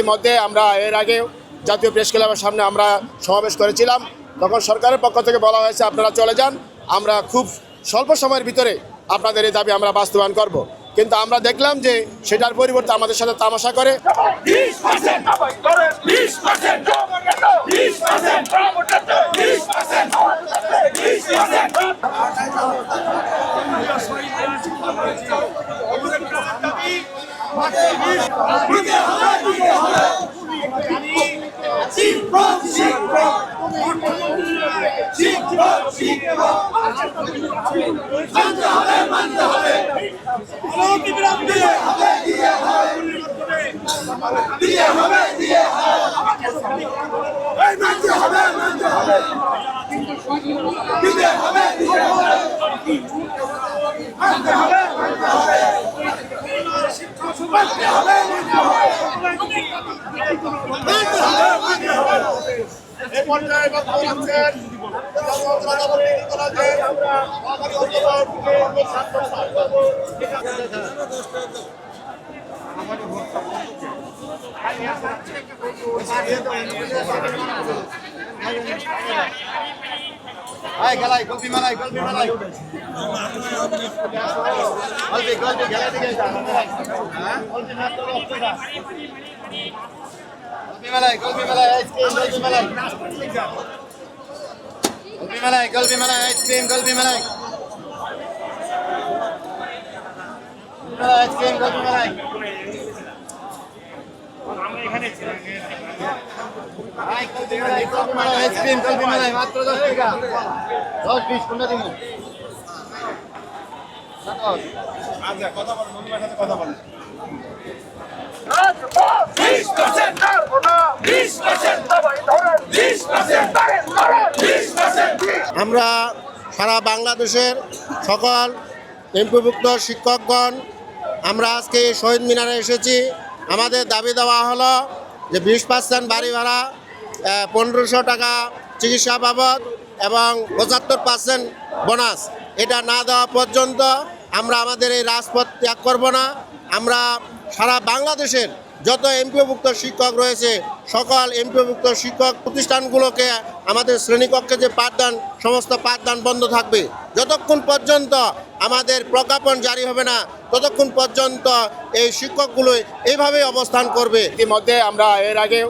ইতিমধ্যে আমরা এর আগে জাতীয় প্রেস ক্লাবের সামনে আমরা সমাবেশ করেছিলাম। তখন সরকারের পক্ষ থেকে বলা হয়েছে আপনারা চলে যান আমরা খুব স্বল্প সময়ের ভিতরে আপনাদের এই দাবি আমরা বাস্তবায়ন করব। কিন্তু আমরা দেখলাম যে সেটার পরিবর্তে আমাদের সাথে তামাশা করে। দিয়ে হবে দিয়ে হবে মানতে হবে মানতে হবে দিতে হবে হবে এই পর্যায়ে বক্তব্য রাখছেন Ay, galay, gulpi malay, gulpi malay. Gulpi, gulpi, galay dige ja. Gulpi na to rostro ja. Gulpi malay, gulpi malay, ice cream, gulpi malay. Gulpi malay, gulpi malay, ice cream, gulpi malay. Gulpi malay, ice cream, gulpi malay. Ay, gulpi malay, gulpi malay, ice cream, gulpi malay, মাত্র 10 টাকা। 10 20 কোনটা দিমু? বিশ percent বিশ percent বিশ percent বিশ percent আমরা সারা বাংলাদেশের সকল এমপিভুক্ত শিক্ষকগণ আমরা আজকে শহীদ মিনারে এসেছি আমাদের দাবি দেওয়া হলো যে বিশ পার্সেন্ট বাড়ি ভাড়া পনেরোশো টাকা চিকিৎসা বাবদ এবং পঁচাত্তর পার্সেন্ট বোনাস। এটা না দেওয়া পর্যন্ত আমরা আমাদের এই রাজপথ ত্যাগ করব না। আমরা সারা বাংলাদেশের যত এমপিওভুক্ত শিক্ষক রয়েছে, সকল এমপিওভুক্ত শিক্ষক প্রতিষ্ঠানগুলোকে আমাদের শ্রেণীকক্ষে যে পাঠদান, সমস্ত পাঠদান বন্ধ থাকবে। যতক্ষণ পর্যন্ত আমাদের প্রজ্ঞাপন জারি হবে না, ততক্ষণ পর্যন্ত এই শিক্ষকগুলো এইভাবেই অবস্থান করবে। ইতিমধ্যে আমরা এর আগে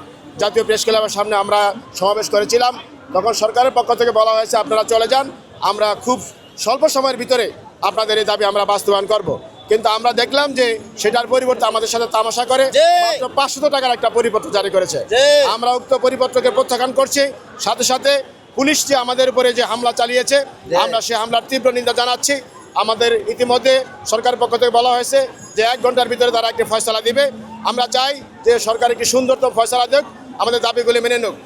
জাতীয় প্রেস ক্লাবের সামনে আমরা সমাবেশ করেছিলাম। তখন সরকারের পক্ষ থেকে বলা হয়েছে আপনারা চলে যান। আমরা খুব স্বল্প সময়ের ভিতরে আপনাদের এই দাবি আমরা বাস্তবায়ন করব। কিন্তু আমরা দেখলাম যে সেটার পরিবর্তে আমাদের সাথে তামাশা করে পাঁচশত টাকার একটা পরিপত্র জারি করেছে। আমরা উক্ত পরিপত্রকে প্রত্যাখ্যান করছি। সাথে সাথে পুলিশ যে আমাদের উপরে যে হামলা চালিয়েছে আমরা সে হামলার তীব্র নিন্দা জানাচ্ছি। আমাদের ইতিমধ্যে সরকারের পক্ষ থেকে বলা হয়েছে যে এক ঘণ্টার ভিতরে তারা একটি ফয়সলা দিবে। আমরা চাই যে সরকার একটি সুন্দরতম ফয়সলা দেখ আমাদের দাবিগুলি মেনে নিক।